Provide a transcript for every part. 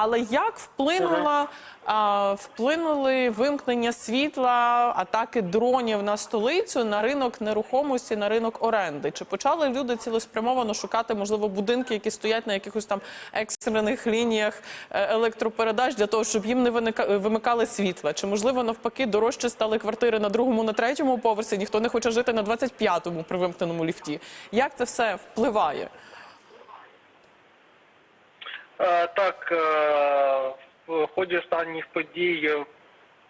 Але як вплинула а, вплинули вимкнення світла, атаки дронів на столицю на ринок нерухомості, на ринок оренди? Чи почали люди цілеспрямовано шукати можливо будинки, які стоять на якихось там екстрених лініях е, електропередач для того, щоб їм не виника- вимикали світла? Чи можливо навпаки дорожче стали квартири на другому, на третьому поверсі? Ніхто не хоче жити на 25-му при вимкненому ліфті? Як це все впливає? Е, Так, е, в ході останніх подій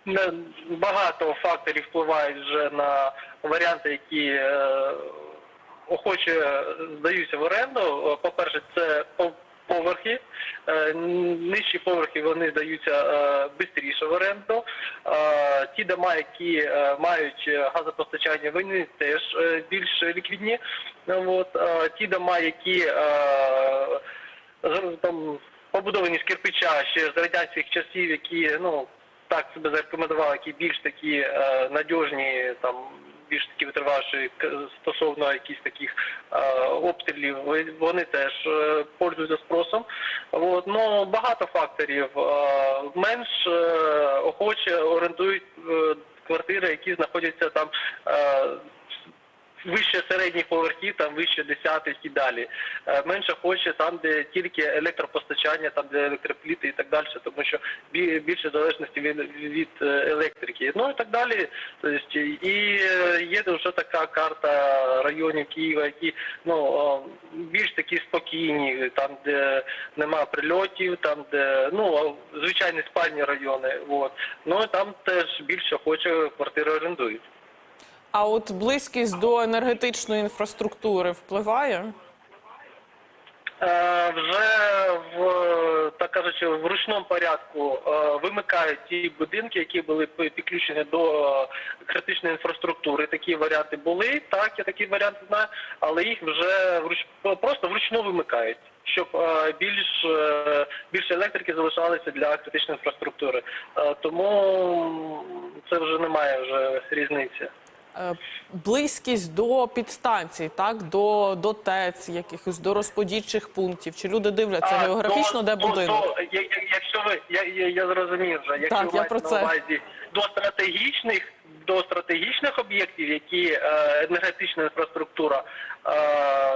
е, багато факторів впливають вже на варіанти, які охоче здаються в оренду. По-перше, це по- поверхи. Нижчі поверхи вони здаються швидше в оренду. Ті дома, які мають газопостачання, вони теж більш ліквідні. Ті дома, які там побудовані з кирпича ще з радянських часів, які ну так себе зарекомендували, які більш такі е, надіжні, там більш такі витривавші к- стосовно якихось таких е, обстрілів, вони теж е, пользуються спросом. От, ну багато факторів. Е, менш е, охоче орендують е, квартири, які знаходяться там. Е, вище середніх поверхів, там вище десятих і далі. Е, Менше хоче там, де тільки електропостачання, там де електропліти і так далі, тому що бі- більше залежності від, від е, електрики. Ну і так далі. Тобто, і е, є вже така карта районів Києва, які ну більш такі спокійні, там де нема прильотів, там де ну звичайні спальні райони. От. Ну там теж більше хоче квартири орендують. А от близькість до енергетичної інфраструктури впливає? Е, вже в так кажучи, в ручному порядку е, вимикають ті будинки, які були підключені до критичної інфраструктури. Такі варіанти були, так я такі варіанти знаю, але їх вже вруч просто вручну вимикають. Щоб е, більш більше електрики залишалося для критичної інфраструктури, тому це вже немає вже різниці. Е, Близькість до підстанцій, так до, до ТЕЦ, якихось до розподільчих пунктів. Чи люди дивляться А, географічно, до- де будинок? до- я- я- Якщо ви я, я, я зрозумів вже, якщо Так, я про на увазі до стратегічних до стратегічних об'єктів, які е, енергетична інфраструктура, е,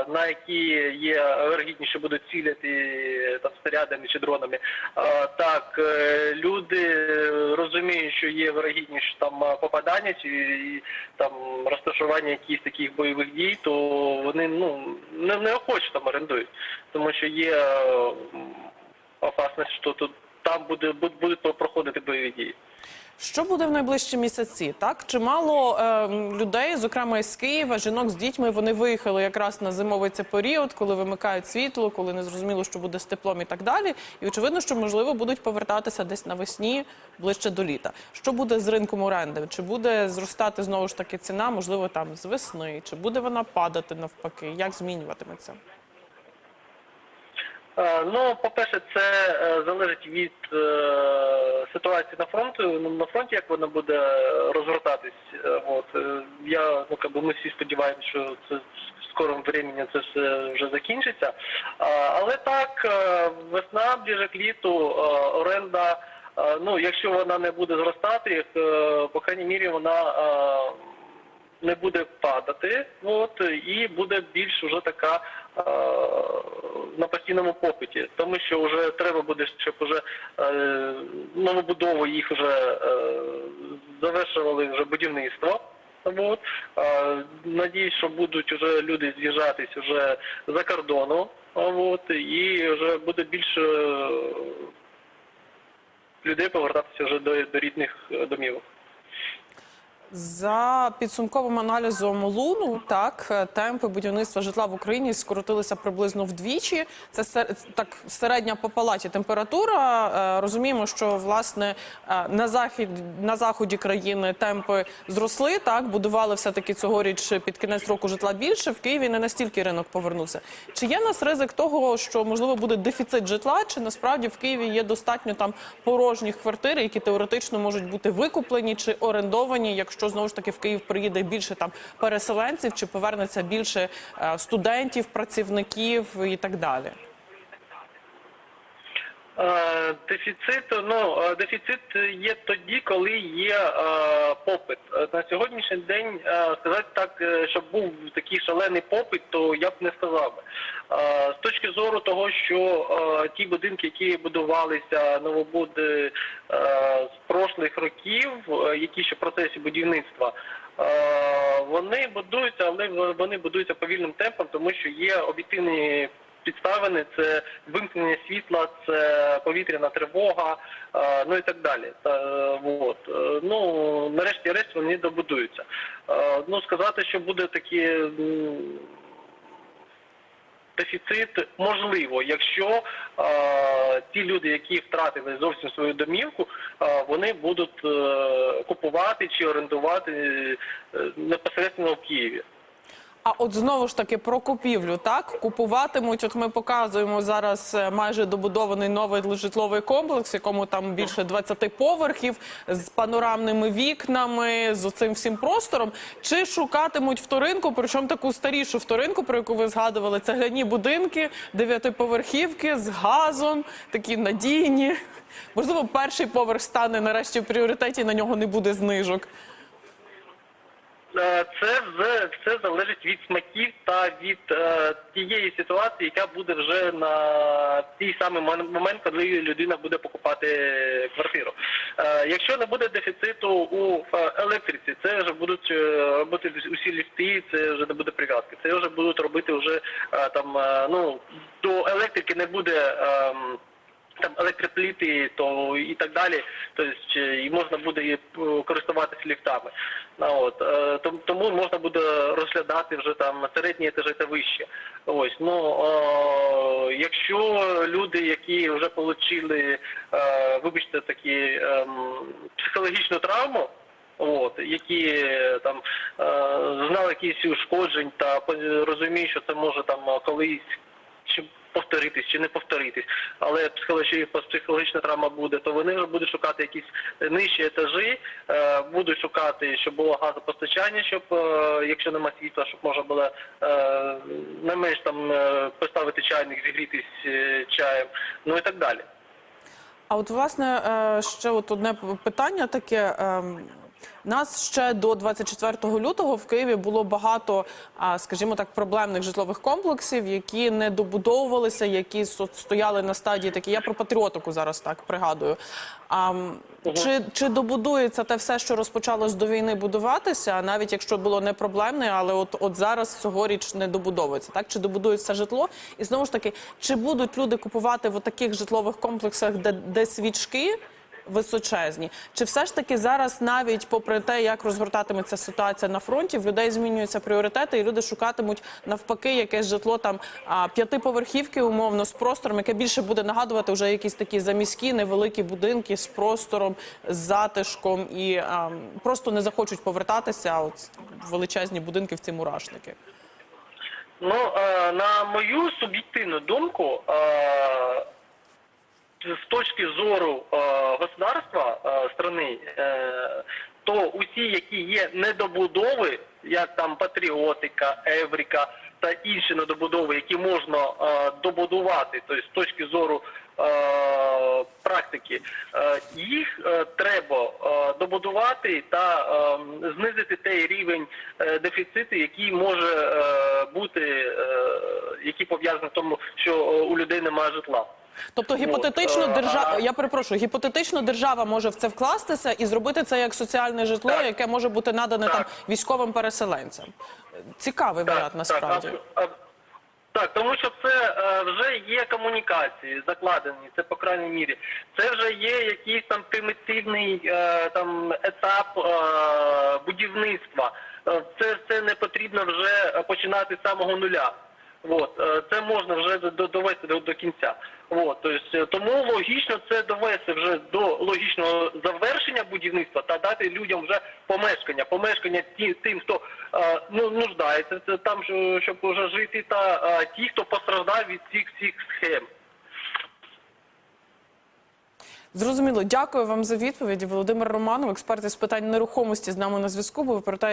на які є вергідніше будуть ціляти там снарядами чи дронами. Е, так, е, люди розуміють, що є вирогідніше там е, попадання чи і, там розташування якихось таких бойових дій, то вони ну не, неохоче там орендують, тому що є опасність, що тут там буде будуть проходити бойові дії. Що буде в найближчі місяці? Так чимало е, людей, зокрема із Києва, жінок з дітьми, вони виїхали якраз на зимовий це період, коли вимикають світло, коли не зрозуміло, що буде з теплом і так далі. І очевидно, що можливо будуть повертатися десь навесні, ближче до літа. Що буде з ринком оренди? Чи буде зростати знову ж таки ціна? Можливо, там з весни, чи буде вона падати навпаки? Як змінюватиметься? Е, Ну, по-перше, це е, залежить від е, ситуації на фронті. Ну, на фронті, як вона буде розгортатись. От я ну как би, ми всі сподіваємося, що це в скорому времені це все вже закінчиться. Але так, весна ближе к літу, оренда. Ну, якщо вона не буде зростати, по крайній мірі вона не буде падати, от і буде більш вже така на постійному попиті, тому що вже треба буде, щоб вже е, новобудову їх вже е, завершували вже будівництво. От. Е, надіюсь, що будуть вже люди з'їжджатись вже за кордону, от, і вже буде більше е, людей повертатися вже до, рідних е, домівок. За підсумковим аналізом Луну, так е, темпи будівництва житла в Україні скоротилися приблизно вдвічі. Це так середня по палаті температура. Е, Розуміємо, що власне е, на захід на заході країни темпи зросли. Так будували все таки цьогоріч під кінець року житла більше. В Києві не настільки ринок повернувся. Чи є нас ризик того, що можливо буде дефіцит житла? Чи насправді в Києві є достатньо там порожніх квартир, які теоретично можуть бути викуплені чи орендовані, якщо знову ж таки в Київ приїде більше там переселенців, чи повернеться більше е, студентів, працівників і так далі? Е, Дефіцит, ну е, дефіцит є тоді, коли є е, попит. Е, На сьогоднішній день е, сказати так, щоб був такий шалений попит, то я б не сказав. Е, З точки зору того, що е, ті будинки, які будувалися новобуди е, з прошлих років, які ще в процесі будівництва. Вони будуються, але вони будуються повільним темпом, тому що є об'єктивні підставини це вимкнення світла, це повітряна тривога, е, ну і так далі. Та, е, вот. Е, Ну, нарешті решт вони добудуються. Ну, сказати, що буде такі дефіцит, можливо, якщо е, ті люди, які втратили зовсім свою домівку, е, вони будуть е, купувати чи орендувати е, непосередньо в Києві. А от знову ж таки про купівлю, так купуватимуть. От ми показуємо зараз е, майже добудований новий житловий комплекс, якому там більше 20 поверхів з панорамними вікнами, з оцим всім простором. Чи шукатимуть вторинку, причому таку старішу вторинку, про яку ви згадували, цегляні будинки, дев'ятиповерхівки з газом, такі надійні. Можливо, перший поверх стане нарешті в пріоритеті, на нього не буде знижок. Е, Це вже все залежить від смаків та від е, тієї ситуації, яка буде вже на той самий момент, коли людина буде покупати квартиру. Е, якщо не буде дефіциту у е, електриці, це вже будуть е, робити усі ліфти, це вже не буде прив'язки. Це вже будуть робити вже е, там е, ну до електрики не буде. ем, там електропліти, то і так далі. Тобто і можна буде е, користуватися ліфтами. Ну, от, е, тому можна буде розглядати вже там середні етажі та вище. Ось ну е, якщо люди, які вже отримали, вибачте, такі ем, психологічну травму. От, які там знали якісь ушкоджень та розуміють, що це може там колись повторитись, чи не повторитись, але психологічна, травма буде, то вони вже будуть шукати якісь нижчі етажі, е, будуть шукати, щоб було газопостачання, щоб е, якщо нема світла, щоб можна було е, не менш там поставити чайник, зігрітись чаєм, ну і так далі. А от власне ще от одне питання таке. Нас ще до 24 лютого в Києві було багато, скажімо так, проблемних житлових комплексів, які не добудовувалися, які стояли на стадії такі. Я про патріотику зараз так пригадую. А, чи, чи добудується те все, що розпочалось до війни будуватися, навіть якщо було не проблемне, але от, от зараз цьогоріч не добудовується, так? Чи добудується житло? І знову ж таки, чи будуть люди купувати в таких житлових комплексах, де, де свічки? Височезні, чи все ж таки зараз, навіть попри те, як розгортатиметься ситуація на фронті, в людей змінюються пріоритети, і люди шукатимуть навпаки якесь житло там п'ятиповерхівки, умовно з простором, яке більше буде нагадувати вже якісь такі заміські невеликі будинки з простором, з затишком, і а, просто не захочуть повертатися от величезні будинки в ці мурашники. Ну, е, на мою суб'єктивну думку, з точки зору е, государства е, страни, е, то усі, які є недобудови, як там патріотика, еврика та інші недобудови, які можна е, добудувати, тобто з точки зору е, практики, е, їх е, треба е, добудувати та е, знизити той рівень е, дефіциту, який може е, бути, е, який пов'язаний в тому, що е, у людей немає житла. Тобто гіпотетично е, держава, я перепрошую, гіпотетично держава може в це вкластися і зробити це як соціальне житло, Так. яке може бути надане Так. там військовим переселенцям. Цікавий варіант насправді. Так, а- а- так, тому що це е, вже є комунікації закладені, це по крайній мірі. Це вже є якийсь там примітивний е, там етап е, будівництва. Е, Це все не потрібно вже починати з самого нуля. От, е, це можна вже до- довести до, до кінця. От, тобто, тому логічно це довести вже до логічного завершення будівництва та дати людям вже помешкання. Помешкання ті, тим, хто е, ну, нуждається там, щоб вже жити, та ті, хто постраждав від цих всіх схем. Зрозуміло, дякую вам за відповіді. Володимир Романов, експерт із питань нерухомості, з нами на зв'язку. Бо ви